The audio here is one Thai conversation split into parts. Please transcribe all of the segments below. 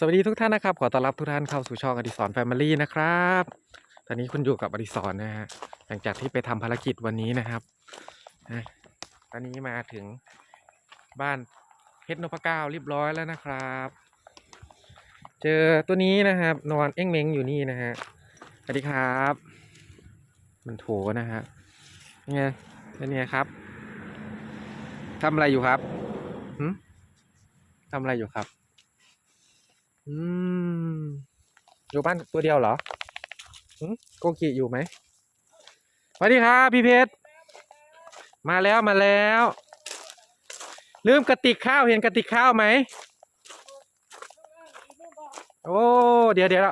สวัสดีทุกท่านนะครับ ขอต้อนรับทุกท่านเข้าสู่ช่องอดิสรแฟมิลี่นะครับ ตอนนี้คุณอยู่กับอดิสรนะฮะหลังจากที่ไปทำภารกิจวันนี้นะครับตอนนี้มาถึงบ้านเพชรนพเก้าเรียบร้อยแล้วนะครับ เจอตัวนี้นะครับ นอนเอ้งเม้งอยู่นี่นะฮะสวัสดีครับ มันโถนะฮะไงเป็นไงครับทำอะไรอยู่ครับทำอะไรอยู่ครับ อืม อยู่บ้านตัวเดียวเหรอหึโกกิอยู่ไหมสวัสดีครับพี่เพชร มาแล้วมาแล้ว ลืมกระติกข้าวเห็นกระติกข้าวไหม โอ้ เดี๋ยวเดี๋ยว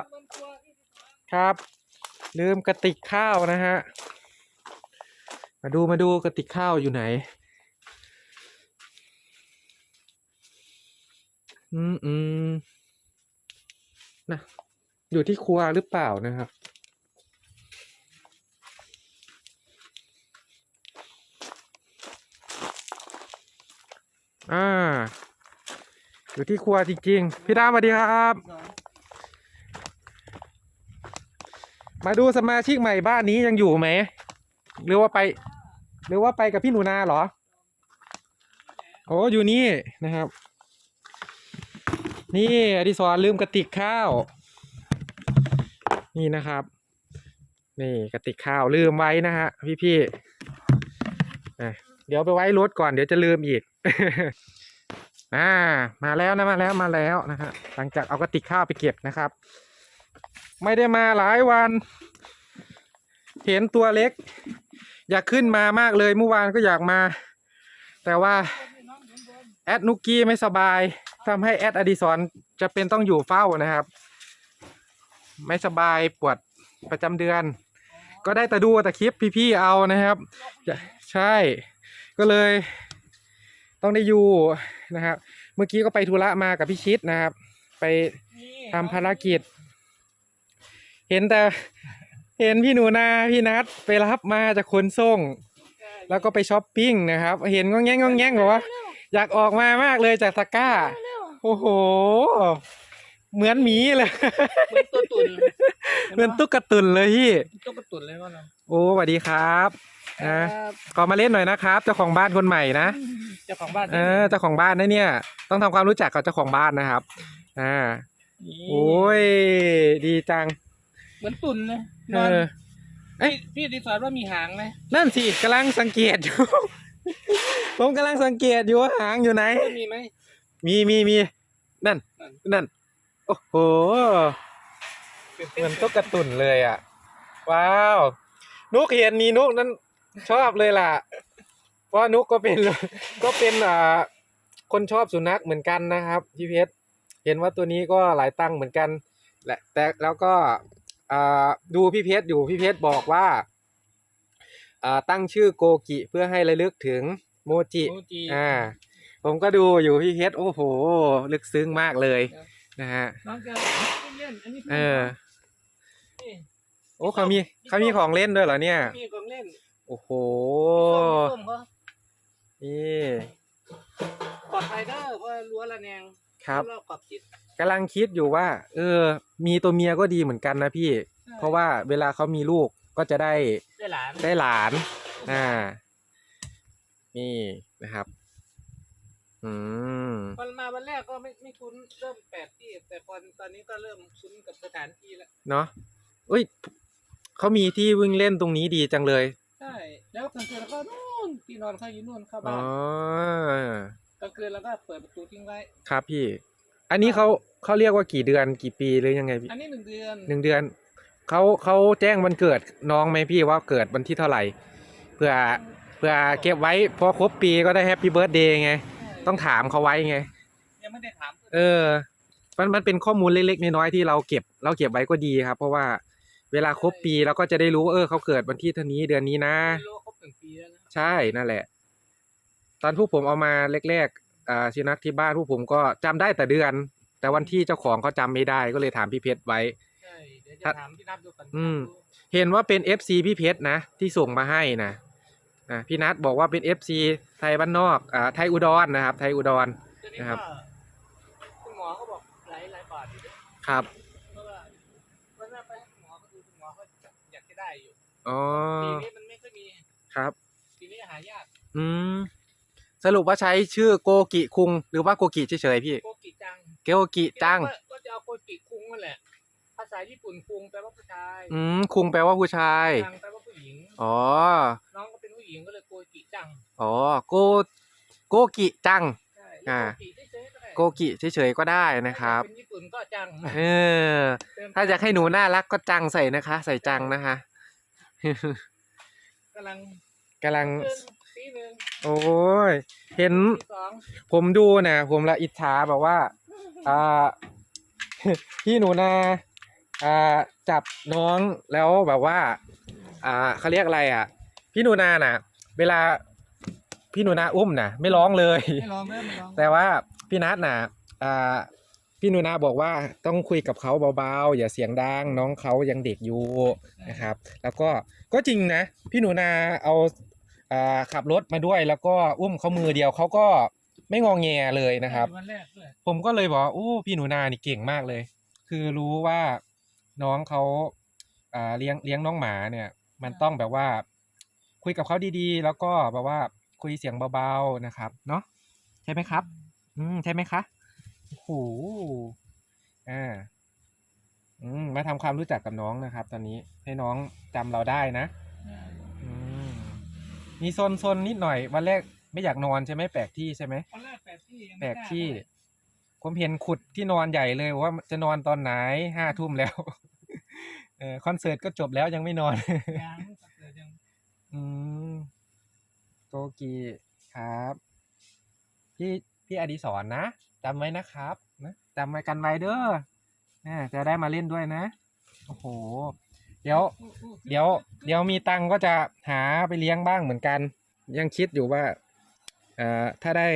ครับ ลืมกระติกข้าวนะฮะ มาดูมาดูกระติกข้าวอยู่ไหน อืมอืม นะอยู่ที่ครัวหรือเปล่านะครับอ่า อยู่ที่ครัวจริงๆ พี่ดามสวัสดีครับ มาดูสมาชิกใหม่บ้านนี้ยังอยู่ไหม หรือว่าไป หรือว่าไปกับพี่หนูนาเหรอ โอ้อยู่นี่นะครับ นี่อดิศรลืมกระติกข้าว นี่นะครับ นี่กระติกข้าวลืมไว้นะฮะพี่พี่ๆเดี๋ยวไปไว้รถก่อนเดี๋ยวจะลืมอีกอ่ามาแล้วนะมาแล้วมาแล้วนะฮะหลังจากเอากระติกข้าวไปเก็บนะครับ ไม่ได้มาหลายวัน เห็นตัวเล็ก อยากขึ้นมามากเลยเมื่อวานก็อยากมา แต่ว่า แอดนุกกี้ไม่สบายทำให้แอดอดิสรจะเป็นต้องอยู่เฝ้านะครับ ไม่สบายปวดประจำเดือน ก็ได้แต่ดูแต่คลิปพี่ๆเอานะครับใช่ก็เลยต้องได้อยู่นะครับ เมื่อกี้ก็ไปธุระมากับพี่ชิดนะครับ ไปทำภารกิจ เห็นแต่เห็นพี่หนูนาพี่นัทไปรับมาจากขนส่ง แล้วก็ไปช้อปปิ้งนะครับ เห็นงองแงงง้องแงงบอกว่า อยากออกมามากเลยจากตะกร้าโอ้โห เหมือนหมีเลย เหมือนตัวตุ่นเหมือนตุ๊กตุนเลยพี่ ตุ๊กตุ่นเลยว่าเราโอ้สวัสดีครับนะก็มาเล่นหน่อยนะครับเจ้าของบ้านคนใหม่นะเจ้าของบ้านเออเจ้าของบ้านนะเนี่ย ต้องทำความรู้จักกับเจ้าของบ้านนะครับอ่าโอ้ยดีจังเหมือนตุ่นเลยเอนอนอเอ๊ะพี่พี่ดีสอนว่ามีหางไหมนั่นสิกำลังสังเกตอยู่ ผมกำลังสังเกตอยู่ว่าหางอยู่ไหน มีไหมมีมีมีนั่น นั่นนั่นโอ้โห เหมือนตุ๊กตุนเลยอะ ว้าว นุกเห็นนี่นุกนั้นชอบเลยล่ะ เพราะนุกก็เป็น ก็เป็นอ่าคนชอบสุนัขเหมือนกันนะครับพี่เพชร เห็นว่าตัวนี้ก็หลายตังค์เหมือนกัน แหละ แต่แล้วก็อ่าดูพี่เพชรอยู่พี่เพชรบอกว่า อ่าตั้งชื่อโกกิเพื่อให้ระลึกถึงโมจิโมจิอ่า ผมก็ดูอยู่พี่เพชรโอ้โห ลึกซึ้งมากเลยนะฮะน้องแกเล่นอันนี้เออนี่โอ้เขามีเขามีของเล่นด้วยเหรอเนี่ย มีของเล่นโอ้โหส้มส้มเขานี่ปลอดภัยเด้อเพราะรั้วระแนงครับรอบขอบจิตกำลังคิดอยู่ว่า เออ มีตัวเมียก็ดีเหมือนกันนะพี่ เพราะว่าเวลาเขามีลูก ก็จะได้ได้หลานได้หลานอ่านี่นะครับ อืมวันมาวันแรกก็ไม่ไม่คุ้นเริ่มแปลกที่ แต่พอตอนนี้ก็เริ่มคุ้นกับสถานที่แล้วเนาะอุ้ยเขามีที่วิ่งเล่นตรงนี้ดีจังเลยใช่แล้วกลางคืนเราก็นู่นที่นอนเขาอยู่นู่นเข้าอ๋บ้าอนกลางคืนเราก็เปิดประตูทิ้งไว้ ครับพี่ อันนี้เขาเขาเรียกว่ากี่เดือนกี่ปีหรือยังไงพี่อันนี้หนึ่งเดือนหนึ่งเดือน เขาเขาแจ้งวันเกิดน้องไหมพี่ว่าเกิดวันที่เท่าไหร่ เพื่อเพื่อเก็บไว้พอครบปีก็ได้แฮปปี้เบิร์ดเดย์ไง ต้องถามเขาไว้ไง ยังไม่ได้ถามเออ มันมันเป็นข้อมูลเล็กๆน้อยๆที่เราเก็บ เราเก็บไว้ก็ดีครับ เพราะว่าเวลาครบปีเราก็จะได้รู้ว่าเออเขาเกิดวันที่เท่านี้เดือนนี้นะ ไม่รู้ว่าครบหนึ่งปีแล้วนะใช่นั่นแหละ ตอนพวกผมเอามาแรกๆอ่าสุนัขที่บ้านพวกผมก็จำได้แต่เดือน แต่วันที่เจ้าของเขาจำไม่ได้ก็เลยถามพี่เพชรไว้ใช่เดี๋ยวจะถามพี่นับดูก่อนอืมนับดูเห็นว่าเป็น FC พี่เพชรนะ ที่ส่งมาให้นะอะพี่นัทบอกว่าเป็น FC ไทยบ้านนอกอ่าไทยอุดรนะครับ ไทยอุดร ตัวนี้นะครับ ก็คุณหมอเขาบอกหลายหลายบาทอยู่ครับเพราะว่าวันนั้นไปให้คุณหมอเขาดูคุณหมอเขาอยากจะได้อยู่อ๋อปีนี้มันไม่ค่อยมีครับ ปีนี้หายากอืมสรุปว่าใช้ชื่อโกกิคุง หรือว่าโกกิเฉยๆพี่ โกกิจังเกโกกิจัง ก็ก็จะเอาโกกิคุงนั่นแหละ ภาษาญี่ปุ่นคุงแปลว่าผู้ชายอืมคุงแปลว่าผู้ชาย จังแปลว่าผู้หญิง อ๋อ น้องก็เป็นผู้หญิงก็เลยโกกิจังอ๋อ โก โกกิจัง ใช่อ่า โกกิเฉยๆก็ได้โกกิเฉยๆก็ได้นะครับ เป็นญี่ปุ่นก็จังเออถ้าอยากให้หนูน่ารักก็จังใส่นะคะ ใส่จังนะคะ กำลังกำลังเดินปีหนึ่งโอ้ย เห็น ปีสองผมดูนะผมละอิจฉาแบบว่า อ่า พี่หนูนา อ่าจับน้องแล้วแบบว่า อ่าเขาเรียกอะไรอะ พี่หนูนาน่ะ เวลาพี่หนูนาอุ้มน่ะ ไม่ร้องเลย ไม่ร้องเริ่มไม่ร้องแต่ว่าพี่นัทน่ะอ่าพี่หนูนาบอกว่าต้องคุยกับเขาเบาๆ อย่าเสียงดังน้องเขายังเด็กอยู่นะครับ แล้วก็ก็จริงนะ พี่หนูนาเอาอ่าขับรถมาด้วย แล้วก็อุ้มเขามือเดียวเขาก็ไม่งองแงเลยนะครับ วันแรกด้วยผมก็เลยบอกว่าโอ้พี่หนูนานี่เก่งมากเลย คือรู้ว่า น้องเขาอ่าเลี้ยงเลี้ยงน้องหมาเนี่ย มันต้องแบบว่า คุยกับเขาดีๆ แล้วก็แบบว่าคุยเสียงเบาๆนะครับ เนาะใช่ไหมครับ อืมใช่ไหมคะโอ้โหอ่าอืมมาทำความรู้จักกับน้องนะครับ ตอนนี้ให้น้องจำเราได้นะ อืมมีโซนโซนนิดหน่อย วันแรกไม่อยากนอนใช่ไหมแปลกที่ใช่ไหมวันแรกแปลกที่ยังแปลไม่กล้าที่ เท่าไหร่ ผมเห็นขุดที่นอนใหญ่เลยว่าจะนอนตอนไหนห้าทุ่มแล้วเออคอนเสิร์ตก็จบแล้วยังไม่นอนยังเกิดยังอืมโกกีครับ พี่พี่อดิศรนะจำไว้นะครับนะจำไว้กันไว้เด้ออ่าจะได้มาเล่นด้วยนะ โอ้โห เดี๋ยว เดี๋ยว เดี๋ยวมีตังค์ก็จะหาไปเลี้ยงบ้างเหมือนกัน ยังคิดอยู่ว่า เอ่อ ถ้าได้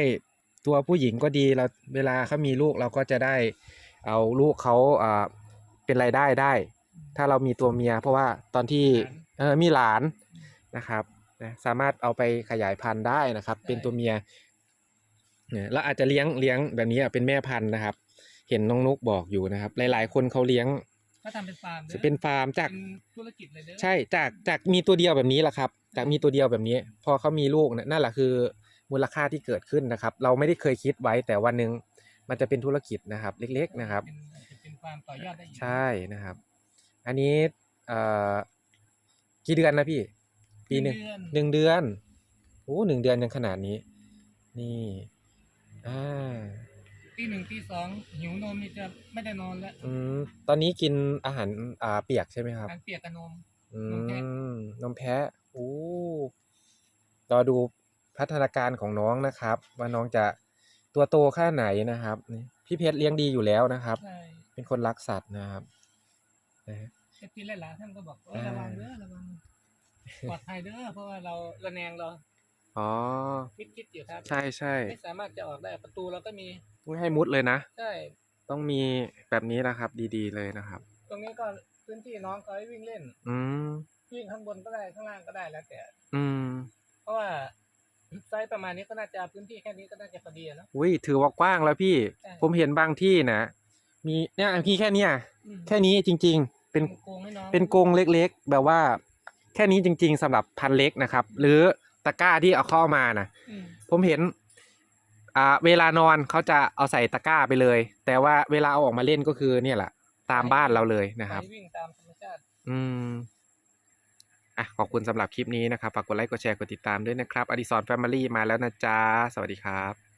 ตัวผู้หญิงก็ดีเราเวลาเขามีลูกเราก็จะได้เอาลูกเขาอ่าเป็นรายได้ได้ ถ้าเรามีตัวเมีย เพราะว่าตอนที่เออมีหลานนะครับนะสามารถเอาไปขยายพันธุ์ได้นะครับ เป็นตัวเมียเนี่ยแล้วอาจจะเลี้ยงเลี้ยงแบบนี้อะเป็นแม่พันธุ์นะครับ เห็นน้องนุกบอกอยู่นะครับ หลาย ๆ คนเขาเลี้ยงก็ทำเป็นฟาร์มจะเป็นฟาร์มจากเป็นธุรกิจเลยเด้อใช่จากจากมีตัวเดียวแบบนี้แหละครับ จากมีตัวเดียวแบบนี้ พอเขามีลูกเนี่ยนั่นแหละคือ มูลค่าที่เกิดขึ้นนะครับ เราไม่ได้เคยคิดไว้แต่วันหนึ่งมันจะเป็นธุรกิจนะครับ เล็กๆนะครับเป็นเป็นฟาร์มต่อยอดได้อีกใช่นะครับ อันนี้เอ่อกี่เดือนนะพี่ ปีหนึ่งเดือนหนึ่งเดือนโอ้หนึ่งเดือนยังขนาดนี้ นี่อ่าตีหนึ่งตีสองหิวนมนี่จะไม่ได้นอนแล้วอืมตอนนี้กินอาหารอ่าเปียกใช่ไหมครับการเปียกกับนมอืนมแพะมนมแพะโอ้รอดู พัฒนาการของน้องนะครับ ว่าน้องจะตัวโตแค่ไหนนะครับนี่พี่เพชรเลี้ยงดีอยู่แล้วนะครับ ใช่เป็นคนรักสัตว์นะครับนะฮะ เอฟซีหลายๆท่านก็บอกโอ้ยอ่า ระวังเด้อระวังปลอดภัยเด้อเพราะว่าเราระแนงเราอ๋อ คิดคิดอยู่ครับ ใช่ใช่ไม่สามารถจะออกได้ประตูเราก็มีไม่ให้มุดเลยนะ ใช่ต้องมีแบบนี้นะครับ ดีๆเลยนะครับ ตรงนี้ก็พื้นที่น้องเขาให้วิ่งเล่น อืม วิ่งข้างบนก็ได้ข้างล่างก็ได้แล้วแต่ อืม เพราะว่า ไซส์ประมาณนี้ก็น่าจะพื้นที่แค่นี้ก็น่าจะพอดีอะเนาะ อุ้ยถือว่ากว้างแล้วพี่ ใช่ ผมเห็นบางที่นะมีเนี่ยพี่แค่เนี้ยอืมแค่นี้จริง ๆ เป็นโกงให้น้องเป็นกรงเล็กๆ แบบว่า แค่นี้จริง ๆสำหรับพันธุ์เล็กนะครับ หรือตะกร้าที่เอาเข้ามานะ อืมผมเห็น อ่า เวลานอนเขาจะเอาใส่ตะกร้าไปเลย แต่ว่าเวลาเอาออกมาเล่นก็คือเนี่ยแหละ ตามบ้านเราเลยนะครับ ไปวิ่งตามธรรมชาติ อืม อะขอบคุณสำหรับคลิปนี้นะครับ ฝากกดไลค์ กดแชร์ กดติดตามด้วยนะครับ อดิสรแฟมิลี่มาแล้วนะจ๊ะ สวัสดีครับ